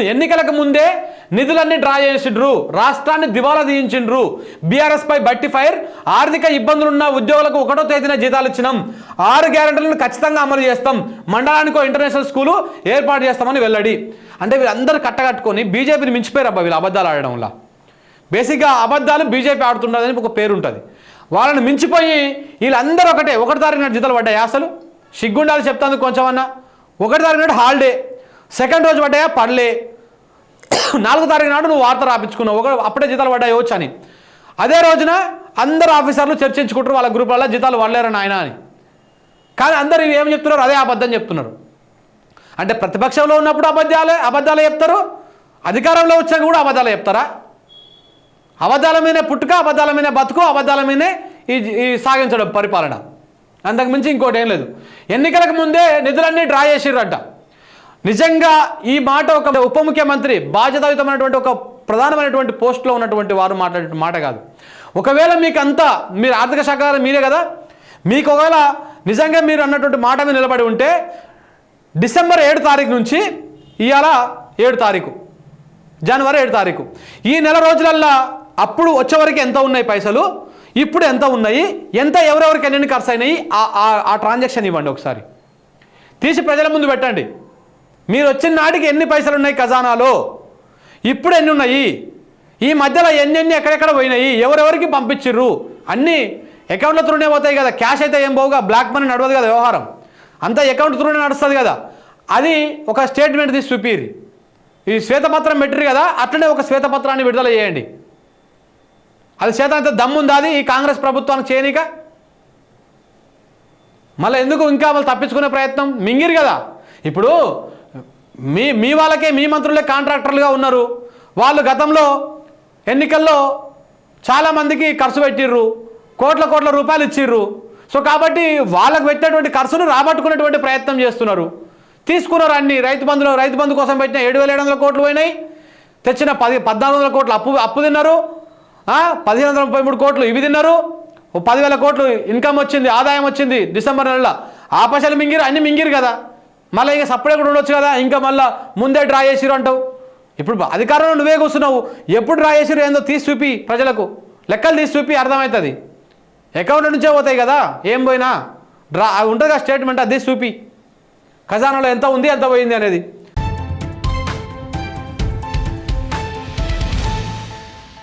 ఎన్నికలకు ముందే నిధులన్నీ డ్రా చేసిండ్రు. రాష్ట్రాన్ని దివాలా తీయించిండ్రు. బీఆర్ఎస్ పై బట్టి ఫైర్ ఆర్థిక ఇబ్బందులున్న ఉద్యోగులకు ఒకటో తేదీన జీతాలు ఇచ్చినాం. ఆరు గ్యారెంటీలను ఖచ్చితంగా అమలు చేస్తాం. మండలానికి ఇంటర్నేషనల్ స్కూలు ఏర్పాటు చేస్తామని వెల్లడి. అంటే వీళ్ళందరూ కట్టగట్టుకొని బీజేపీని మించిపోయారు అబ్బా వీళ్ళు అబద్ధాలు ఆడడం వల్ల. బేసిక్గా అబద్ధాలు బీజేపీ ఆడుతుండదని ఒక పేరు ఉంటుంది వాళ్ళని మించిపోయి వీళ్ళందరూ ఒకటే. ఒకటి తారీఖు నాడు జీతాలు పడ్డాయి అసలు? సిగ్గుండాలి చెప్తాను కొంచెం అన్న ఒకటి తారీఖు నాడు హాలిడే. సెకండ్ రోజు పడ్డాయా? పడలే. నాలుగో తారీఖు నాడు నువ్వు వార్త రాపించుకున్నావు. ఒక అప్పుడే జీతాలు పడ్డాయి వచ్చు అని అదే రోజున అందరు ఆఫీసర్లు చర్చించుకుంటారు. వాళ్ళ గ్రూపులలో జీతాలు పడలేరని ఆయన అని. కానీ అందరు ఏం చెప్తున్నారు? అదే అబద్ధం చెప్తున్నారు. అంటే ప్రతిపక్షంలో ఉన్నప్పుడు అబద్ధాలే అబద్ధాలే చెప్తారు. అధికారంలో వచ్చాక కూడా అబద్ధాలు చెప్తారా? అబద్ధాల మీదే పుట్టుక అబద్ధాల మీదే బతుకు అబద్ధాల మీదే ఈ ఈ సాగించడం పరిపాలన. అంతకుమించి ఇంకోటి ఏం లేదు. ఎన్నికలకు ముందే నిధులన్నీ డ్రా చేసిర్రంట. నిజంగా ఈ మాట ఒక ఉప ముఖ్యమంత్రి బాధ్యతాయుతమైనటువంటి ఒక ప్రధానమైనటువంటి పోస్ట్లో ఉన్నటువంటి వారు మాట్లాడే మాట కాదు. ఒకవేళ మీకు అంతా మీరు ఆర్థిక శాఖ మీరే కదా మీకు ఒకవేళ నిజంగా మీరు అన్నటువంటి మాట మీద నిలబడి ఉంటే డిసెంబర్ ఏడు తారీఖు నుంచి ఇవాళ ఏడు తారీఖు జనవరి ఏడు తారీఖు. ఈ నెల రోజులల్లా అప్పుడు వచ్చేవరకు ఎంత ఉన్నాయి పైసలు ఇప్పుడు ఎంత ఉన్నాయి ఎంత ఎవరెవరికి ఎన్ని ఖర్చు అయినాయి ఆ- ఆ- ఆ ట్రాన్సాక్షన్ ఇవ్వండి ఒకసారి. తీసి ప్రజల ముందు పెట్టండి. మీరు వచ్చిన నాటికి ఎన్ని పైసలు ఉన్నాయి ఖజానాలో? ఇప్పుడు ఎన్ని ఉన్నాయి ఈ మధ్యలో ఎన్ని ఎక్కడెక్కడ పోయినాయి? ఎవరెవరికి పంపించిర్రు? అన్నీ అకౌంట్ల త్రూనే పోతాయి కదా. క్యాష్ అయితే ఏం పోవుగా? బ్లాక్ మనీ నడవదు కదా వ్యవహారం. అంతా అకౌంట్ త్రూనే నడుస్తుంది కదా. అది ఒక స్టేట్మెంట్ తీసి చూపిరి ఈ శ్వేతపత్రం పెట్టిరు కదా అట్లనే ఒక శ్వేతపత్రాన్ని విడుదల చేయండి. అది చేత అంత దమ్ముందా అది? ఈ కాంగ్రెస్ ప్రభుత్వానికి చేయనీక? మళ్ళీ ఎందుకు ఇంకా వాళ్ళు తప్పించుకునే ప్రయత్నం? మింగిరు కదా. ఇప్పుడు మీ మీ వాళ్ళకే మీ మంత్రులే కాంట్రాక్టర్లుగా ఉన్నారు. వాళ్ళు గతంలో ఎన్నికల్లో చాలామందికి ఖర్చు పెట్టిర్రు. కోట్ల కోట్ల రూపాయలు ఇచ్చిర్రు. సో కాబట్టి వాళ్ళకు పెట్టినటువంటి ఖర్చును రాబట్టుకునేటువంటి ప్రయత్నం చేస్తున్నారు. తీసుకున్నారు అన్ని. రైతు బంధులు రైతు బంధు కోసం పెట్టిన ఏడు వేల ఏడు వందల కోట్లు పోయినాయి. తెచ్చిన పది పద్నాలుగు వందల కోట్లు అప్పు అప్పు తిన్నారు. పదిహేను వందల ముప్పై మూడు కోట్లు ఇవి తిన్నారు. ఓ పదివేల కోట్లు ఇన్కమ్ వచ్చింది ఆదాయం వచ్చింది డిసెంబర్ నెలలో. ఆ పైసలు మింగిరు అన్ని మింగిరు కదా. మళ్ళీ ఇక సపడే కూడా ఉండొచ్చు కదా? ఇంకా మళ్ళీ ముందే డ్రా చేసిరు అంటావు. ఇప్పుడు అధికారంలో నువ్వే కూర్చున్నావు. ఎప్పుడు డ్రా చేసిరు ఏందో తీసి చూపి ప్రజలకు. లెక్కలు తీసి చూపి అర్థమవుతుంది. అకౌంట్ నుంచే పోతాయి కదా? ఏం పోయినా? డ్రా ఉంటుంది కదా స్టేట్మెంట్ అది చూపి. ఖజానాలో ఎంత ఉంది ఎంత పోయింది అనేది.